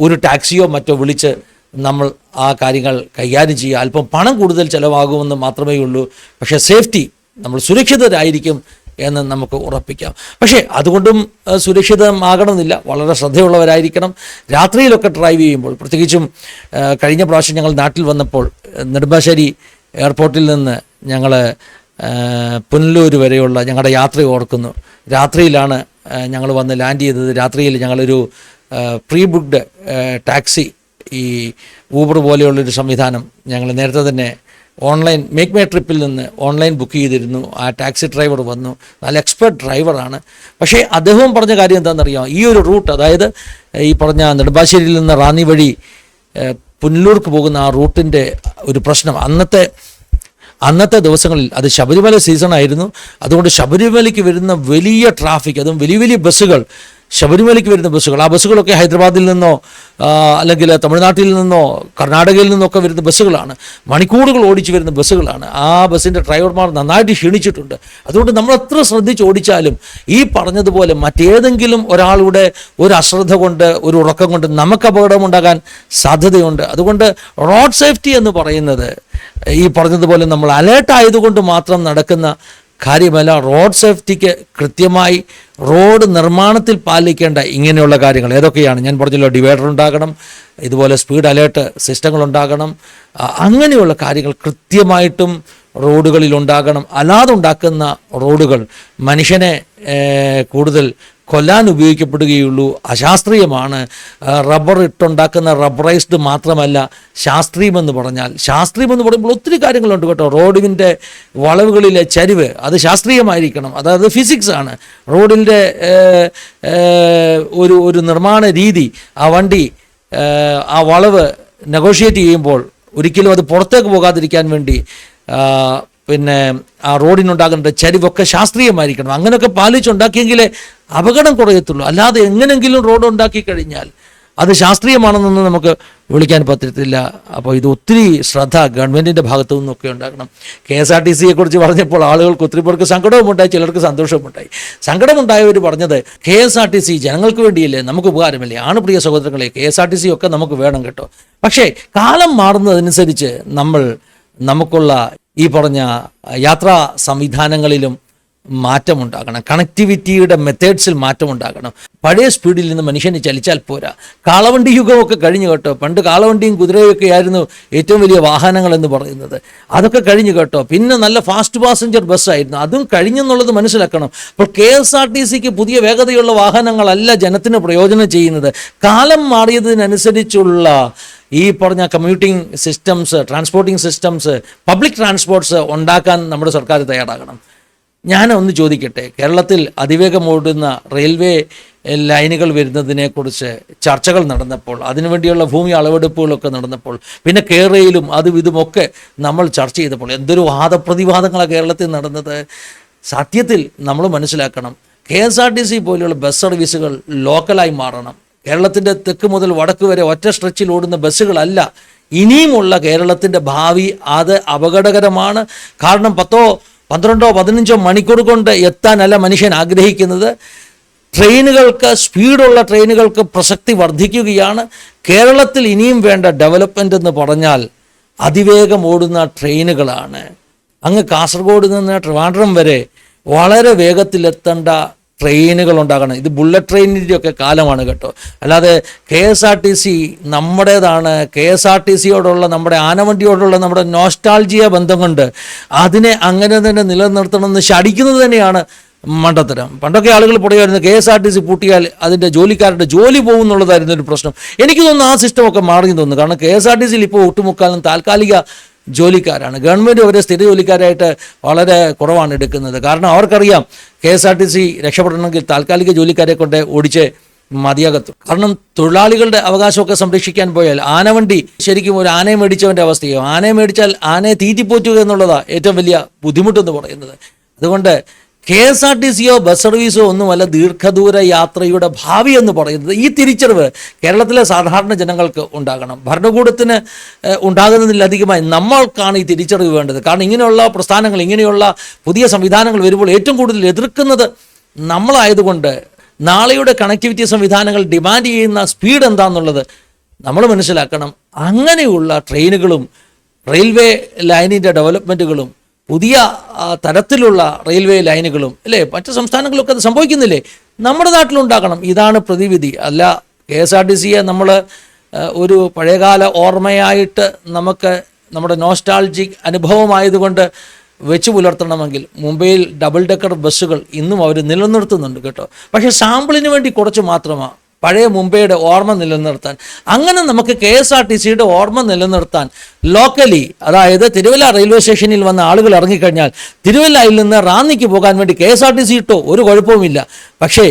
Speaker 1: ഒരു ടാക്സിയോ മറ്റോ വിളിച്ച് നമ്മൾ ആ കാര്യങ്ങൾ കൈകാര്യം ചെയ്യുക. അല്പം പണം കൂടുതൽ ചിലവാകുമെന്ന് മാത്രമേ ഉള്ളൂ പക്ഷേ സേഫ്റ്റി നമ്മൾ സുരക്ഷിതരായിരിക്കും എന്ന് നമുക്ക് ഉറപ്പിക്കാം. പക്ഷേ അതുകൊണ്ടും സുരക്ഷിതമാകണമെന്നില്ല. വളരെ ശ്രദ്ധയുള്ളവരായിരിക്കണം. രാത്രിയിലൊക്കെ ഡ്രൈവ് ചെയ്യുമ്പോൾ പ്രത്യേകിച്ചും കഴിഞ്ഞ പ്രാവശ്യം ഞങ്ങൾ നാട്ടിൽ വന്നപ്പോൾ നെടുമ്പാശ്ശേരി എയർപോർട്ടിൽ നിന്ന് ഞങ്ങൾ പുനലൂർ വരെയുള്ള ഞങ്ങളുടെ യാത്ര ഓർക്കുന്നു. രാത്രിയിലാണ് ഞങ്ങൾ വന്ന് ലാൻഡ് ചെയ്തത്. രാത്രിയിൽ ഞങ്ങളൊരു പ്രീ ബുക്ക്ഡ് ടാക്സി ഈ ഊബർ പോലെയുള്ളൊരു സംവിധാനം ഞങ്ങൾ നേരത്തെ തന്നെ ഓൺലൈൻ മേക്ക് മൈ ട്രിപ്പിൽ നിന്ന് ഓൺലൈൻ ബുക്ക് ചെയ്തിരുന്നു. ആ ടാക്സി ഡ്രൈവർ വന്നു. നല്ല എക്സ്പെർട്ട് ഡ്രൈവറാണ്. പക്ഷേ അദ്ദേഹവും പറഞ്ഞ കാര്യം എന്താണെന്നറിയാം? ഈ ഒരു റൂട്ട് അതായത് ഈ പറഞ്ഞ നെടുമ്പാശ്ശേരിയിൽ നിന്ന് റാന്നി വഴി പുനലൂർക്ക് പോകുന്ന ആ റൂട്ടിന്റെ ഒരു പ്രശ്നം. അന്നത്തെ അന്നത്തെ ദിവസങ്ങളിൽ അത് ശബരിമല സീസൺ ആയിരുന്നു അതുകൊണ്ട് ശബരിമലയ്ക്ക് വരുന്ന വലിയ ട്രാഫിക് അതും വലിയ വലിയ ബസ്സുകൾ ശബരിമലയ്ക്ക് വരുന്ന ബസ്സുകൾ. ആ ബസ്സുകളൊക്കെ ഹൈദരാബാദിൽ നിന്നോ അല്ലെങ്കിൽ തമിഴ്നാട്ടിൽ നിന്നോ കർണാടകയിൽ നിന്നൊക്കെ വരുന്ന ബസ്സുകളാണ്. മണിക്കൂറുകൾ ഓടിച്ചു വരുന്ന ബസ്സുകളാണ്. ആ ബസ്സിന്റെ ഡ്രൈവർമാർ നന്നായിട്ട് ക്ഷീണിച്ചിട്ടുണ്ട്. അതുകൊണ്ട് നമ്മൾ എത്ര ശ്രദ്ധിച്ച് ഓടിച്ചാലും ഈ പറഞ്ഞതുപോലെ മറ്റേതെങ്കിലും ഒരാളുടെ ഒരു അശ്രദ്ധ കൊണ്ട് ഒരു ഉറക്കം കൊണ്ട് നമുക്ക് അപകടമുണ്ടാകാൻ സാധ്യതയുണ്ട്. അതുകൊണ്ട് റോഡ് സേഫ്റ്റി എന്ന് പറയുന്നത് ഈ പറഞ്ഞതുപോലെ നമ്മൾ അലേർട്ട് ആയതുകൊണ്ട് മാത്രം നടക്കുന്ന കാര്യമല്ല റോഡ് സേഫ്റ്റിക്ക് കൃത്യമായി റോഡ് നിർമ്മാണത്തിൽ പാലിക്കേണ്ട ഇങ്ങനെയുള്ള കാര്യങ്ങൾ. ഏതൊക്കെയാണ്? ഞാൻ പറഞ്ഞല്ലോ ഡിവൈഡർ ഉണ്ടാകണം ഇതുപോലെ സ്പീഡ് അലേർട്ട് സിസ്റ്റങ്ങൾ ഉണ്ടാകണം. അങ്ങനെയുള്ള കാര്യങ്ങൾ കൃത്യമായിട്ടും റോഡുകളിൽ ഉണ്ടാകണം. അല്ലാതെ ഉണ്ടാക്കുന്ന റോഡുകൾ മനുഷ്യനെ കൂടുതൽ കൊല്ലാൻ ഉപയോഗിക്കപ്പെടുകയുള്ളൂ. അശാസ്ത്രീയമാണ്. റബ്ബർ ഇട്ടുണ്ടാക്കുന്ന റബ്ബറൈസ്ഡ് മാത്രമല്ല ശാസ്ത്രീയമെന്ന് പറഞ്ഞാൽ. ശാസ്ത്രീയമെന്ന് പറയുമ്പോൾ ഒത്തിരി കാര്യങ്ങളുണ്ട് കേട്ടോ. റോഡിന്റെ വളവുകളിലെ ചരിവ് അത് ശാസ്ത്രീയമായിരിക്കണം. അതായത് ഫിസിക്സ് ആണ്. റോഡിന്റെ ഒരു ഒരു നിർമ്മാണ രീതി ആ വണ്ടി ആ വളവ് നെഗോഷിയേറ്റ് ചെയ്യുമ്പോൾ ഒരിക്കലും അത് പുറത്തേക്ക് പോകാതിരിക്കാൻ വേണ്ടി പിന്നെ ആ റോഡിനുണ്ടാകേണ്ട ചരിവൊക്കെ ശാസ്ത്രീയമായിരിക്കണം. അങ്ങനെയൊക്കെ പാലിച്ചുണ്ടാക്കിയെങ്കിലേ അപകടം കുറയത്തുള്ളൂ. അല്ലാതെ എങ്ങനെങ്കിലും റോഡ് ഉണ്ടാക്കി കഴിഞ്ഞാൽ അത് ശാസ്ത്രീയമാണെന്നൊന്നും നമുക്ക് വിളിക്കാൻ പറ്റത്തില്ല. അപ്പോൾ ഇത് ഒത്തിരി ശ്രദ്ധ ഗവൺമെന്റിന്റെ ഭാഗത്തു നിന്നൊക്കെ ഉണ്ടാക്കണം കെ എസ് ആർ ടി സിയെ കുറിച്ച് പറഞ്ഞപ്പോൾ ആളുകൾക്ക് ഒത്തിരി പേർക്ക് സങ്കടവുമുണ്ടായി ചിലർക്ക് സന്തോഷവുമുണ്ടായി. സങ്കടമുണ്ടായവർ പറഞ്ഞത് K S R T C ജനങ്ങൾക്ക് വേണ്ടിയില്ലേ? നമുക്ക് ഉപകാരമല്ലേ? ആണ് പ്രിയ സഹോദരങ്ങളെ K S R T C ഒക്കെ നമുക്ക് വേണം കേട്ടോ. പക്ഷേ കാലം മാറുന്നതനുസരിച്ച് നമ്മൾ നമുക്കുള്ള ഈ പറഞ്ഞ യാത്രാ സംവിധാനങ്ങളിലും മാറ്റമുണ്ടാകണം. കണക്ടിവിറ്റിയുടെ മെത്തേഡ്സിൽ മാറ്റമുണ്ടാകണം. പഴയ സ്പീഡിൽ നിന്ന് മനുഷ്യന് ചലിച്ചാൽ പോരാ. കാളവണ്ടി യുഗമൊക്കെ കഴിഞ്ഞു കേട്ടോ. പണ്ട് കാളവണ്ടിയും കുതിരയൊക്കെ ആയിരുന്നു ഏറ്റവും വലിയ വാഹനങ്ങൾ എന്ന് പറയുന്നത്. അതൊക്കെ കഴിഞ്ഞു കേട്ടോ. പിന്നെ നല്ല ഫാസ്റ്റ് പാസഞ്ചർ ബസ്സായിരുന്നു അതും കഴിഞ്ഞെന്നുള്ളത് മനസ്സിലാക്കണം. അപ്പോൾ കെ എസ് ആർ ടി സിക്ക് പുതിയ വേഗതയുള്ള വാഹനങ്ങളല്ല ജനത്തിന് പ്രയോജനം ചെയ്യുന്നത്. കാലം മാറിയതിനനുസരിച്ചുള്ള ഈ പറഞ്ഞ commuting systems transporting systems public transports ഉണ്ടാക്കാൻ നമ്മുടെ സർക്കാർ തയ്യാറാകണം. ഞാൻ ഒന്ന് ചോദിക്കട്ടെ കേരളത്തിൽ അതിവേഗം ഓടുന്ന റെയിൽവേ ലൈനുകൾ വരുന്നതിനെക്കുറിച്ച് ചർച്ചകൾ നടന്നപ്പോൾ അതിനുവേണ്ടിയുള്ള ഭൂമി അളവെടുപ്പുകളൊക്കെ നടന്നപ്പോൾ പിന്നെ കേരളയിലും അതും ഇതുമൊക്കെ നമ്മൾ ചർച്ച ചെയ്തപ്പോൾ എന്തൊരു വാദപ്രതിവാദങ്ങളാണ് കേരളത്തിൽ നടന്നത്. സത്യത്തിൽ നമ്മൾ മനസ്സിലാക്കണം K S R T C പോലെയുള്ള ബസ് സർവീസുകൾ ലോക്കലായി മാറണം. കേരളത്തിന്റെ തെക്ക് മുതൽ വടക്ക് വരെ ഒറ്റ സ്ട്രെച്ചിൽ ഓടുന്ന ബസ്സുകളല്ല ഇനിയുമുള്ള കേരളത്തിന്റെ ഭാവി അത് അപകടകരമാണ്. കാരണം പത്തോ പന്ത്രണ്ടോ പതിനഞ്ചോ മണിക്കൂർ കൊണ്ട് എത്താനല്ല മനുഷ്യൻ ആഗ്രഹിക്കുന്നത്. ട്രെയിനുകൾക്ക് സ്പീഡുള്ള ട്രെയിനുകൾക്ക് പ്രസക്തി വർദ്ധിക്കുകയാണ്. കേരളത്തിൽ ഇനിയും വേണ്ട ഡെവലപ്മെന്റ് എന്ന് പറഞ്ഞാൽ അതിവേഗം ഓടുന്ന ട്രെയിനുകളാണ്. അങ്ങ് കാസർഗോഡ് നിന്ന് ട്രിവാൻഡ്രം വരെ വളരെ വേഗത്തിലെത്തേണ്ട ട്രെയിനുകൾ ഉണ്ടാകണം ഇത് ബുള്ളറ്റ് ട്രെയിനിന്റെ ഒക്കെ കാലമാണ് കേട്ടോ. അല്ലാതെ K S R T C നമ്മുടേതാണ്. K S R T സിയോടുള്ള നമ്മുടെ ആനവണ്ടിയോടുള്ള നമ്മുടെ നോസ്റ്റാൾജിയ ബന്ധം കൊണ്ട് അതിനെ അങ്ങനെ തന്നെ നിലനിർത്തണമെന്ന് ശടിക്കുന്നത് തന്നെയാണ് മണ്ടത്തരം. പണ്ടൊക്കെ ആളുകൾ പറയുമായിരുന്നു K S R T C പൂട്ടിയാൽ അതിന്റെ ജോലിക്കാരുടെ ജോലി പോകും എന്നുള്ളതായിരുന്നു ഒരു പ്രശ്നം. എനിക്ക് തോന്നുന്നു ആ സിസ്റ്റമൊക്കെ മാറി തോന്നുന്നു. കാരണം കെ എസ് ആർ ടി സിയിൽ ഇപ്പോൾ ഒട്ടുമുക്കാലും താൽക്കാലിക ജോലിക്കാരാണ്. ഗവൺമെന്റ് അവരെ സ്ഥിര ജോലിക്കാരായിട്ട് വളരെ കുറവാണ് എടുക്കുന്നത്. കാരണം അവർക്കറിയാം K S R T C രക്ഷപ്പെടണമെങ്കിൽ താൽക്കാലിക ജോലിക്കാരെ കൊണ്ട് ഓടിച്ച് മതിയാകത്തു. കാരണം തൊഴിലാളികളുടെ അവകാശമൊക്കെ സംരക്ഷിക്കാൻ പോയാൽ ആനവണ്ടി ശരിക്കും ഒരു ആനയെ മേടിച്ചവന്റെ അവസ്ഥയോ ആനയെ മേടിച്ചാൽ ആനയെ തീറ്റിപ്പോറ്റുക എന്നുള്ളതാണ് ഏറ്റവും വലിയ ബുദ്ധിമുട്ടെന്ന് പറയുന്നത്. അതുകൊണ്ട് കെ എസ് ആർ ടി സിയോ ബസ് സർവീസോ ഒന്നുമല്ല ദീർഘദൂര യാത്രയുടെ ഭാവി എന്ന് പറയുന്നത് ഈ തിരിച്ചറിവ് കേരളത്തിലെ സാധാരണ ജനങ്ങൾക്ക് ഉണ്ടാകണം. ഭരണകൂടത്തിന് ഉണ്ടാകുന്നതിലധികമായി നമ്മൾക്കാണ് ഈ തിരിച്ചറിവ് വേണ്ടത്. കാരണം ഇങ്ങനെയുള്ള പ്രസ്ഥാനങ്ങൾ ഇങ്ങനെയുള്ള പുതിയ സംവിധാനങ്ങൾ വരുമ്പോൾ ഏറ്റവും കൂടുതൽ എതിർക്കുന്നത് നമ്മളായതുകൊണ്ട് നാളെയുടെ കണക്ടിവിറ്റി സംവിധാനങ്ങൾ ഡിമാൻഡ് ചെയ്യുന്ന സ്പീഡ് എന്താണെന്നുള്ളത് നമ്മൾ മനസ്സിലാക്കണം. അങ്ങനെയുള്ള ട്രെയിനുകളും റെയിൽവേ ലൈനിന്റെ ഡെവലപ്മെന്റുകളും പുതിയ തരത്തിലുള്ള റെയിൽവേ ലൈനുകളും അല്ലേ? മറ്റ് സംസ്ഥാനങ്ങളിലൊക്കെ അത് സംഭവിക്കുന്നില്ലേ? നമ്മുടെ നാട്ടിലുണ്ടാക്കണം ഇതാണ് പ്രതിവിധി. അല്ല കെ എസ് ആർ ടി സിയെ നമ്മൾ ഒരു പഴയകാല ഓർമ്മയായിട്ട് നമുക്ക് നമ്മുടെ നോസ്റ്റാൾജിക് അനുഭവമായതുകൊണ്ട് വെച്ച് പുലർത്തണമെങ്കിൽ മുംബൈയിൽ ഡബിൾ ഡെക്കർ ബസ്സുകൾ ഇന്നും അവർ നിലനിർത്തുന്നുണ്ട് കേട്ടോ. പക്ഷേ സാമ്പിളിന് വേണ്ടി കുറച്ച് മാത്രമാണ് പഴയ മുംബൈയുടെ ഓർമ്മ നിലനിർത്താൻ. അങ്ങനെ നമുക്ക് കെ എസ് ആർ ടി സിയുടെ ഓർമ്മ നിലനിർത്താൻ. ലോക്കലി അതായത് തിരുവല്ല റെയിൽവേ സ്റ്റേഷനിൽ വന്ന ആളുകൾ ഇറങ്ങിക്കഴിഞ്ഞാൽ തിരുവല്ലയിൽ നിന്ന് റാന്നിക്ക് പോകാൻ വേണ്ടി K S R T C ഇട്ടോ ഒരു കുഴപ്പവുമില്ല. പക്ഷേ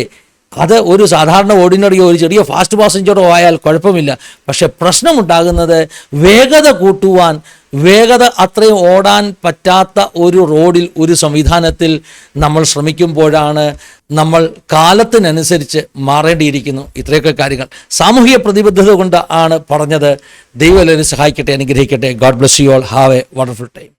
Speaker 1: അത് ഒരു സാധാരണ ഓർഡിനറിയോ ഒരു ചെറിയ ഫാസ്റ്റ് പാസഞ്ചറോ ആയാൽ കുഴപ്പമില്ല. പക്ഷെ പ്രശ്നമുണ്ടാകുന്നത് വേഗത കൂട്ടുവാൻ വേഗത അത്രയും ഓടാൻ പറ്റാത്ത ഒരു റോഡിൽ ഒരു സംവിധാനത്തിൽ നമ്മൾ ശ്രമിക്കുമ്പോഴാണ് നമ്മൾ കാലത്തിനനുസരിച്ച് മാറേണ്ടിയിരിക്കുന്നു ഇത്രയൊക്കെ കാര്യങ്ങൾ. സാമൂഹിക പ്രതിബദ്ധത കൊണ്ട് ആണ് പറഞ്ഞത്. ദൈവം എല്ലാവരും സഹായിക്കട്ടെ അനുഗ്രഹിക്കട്ടെ. God bless you all have a wonderful time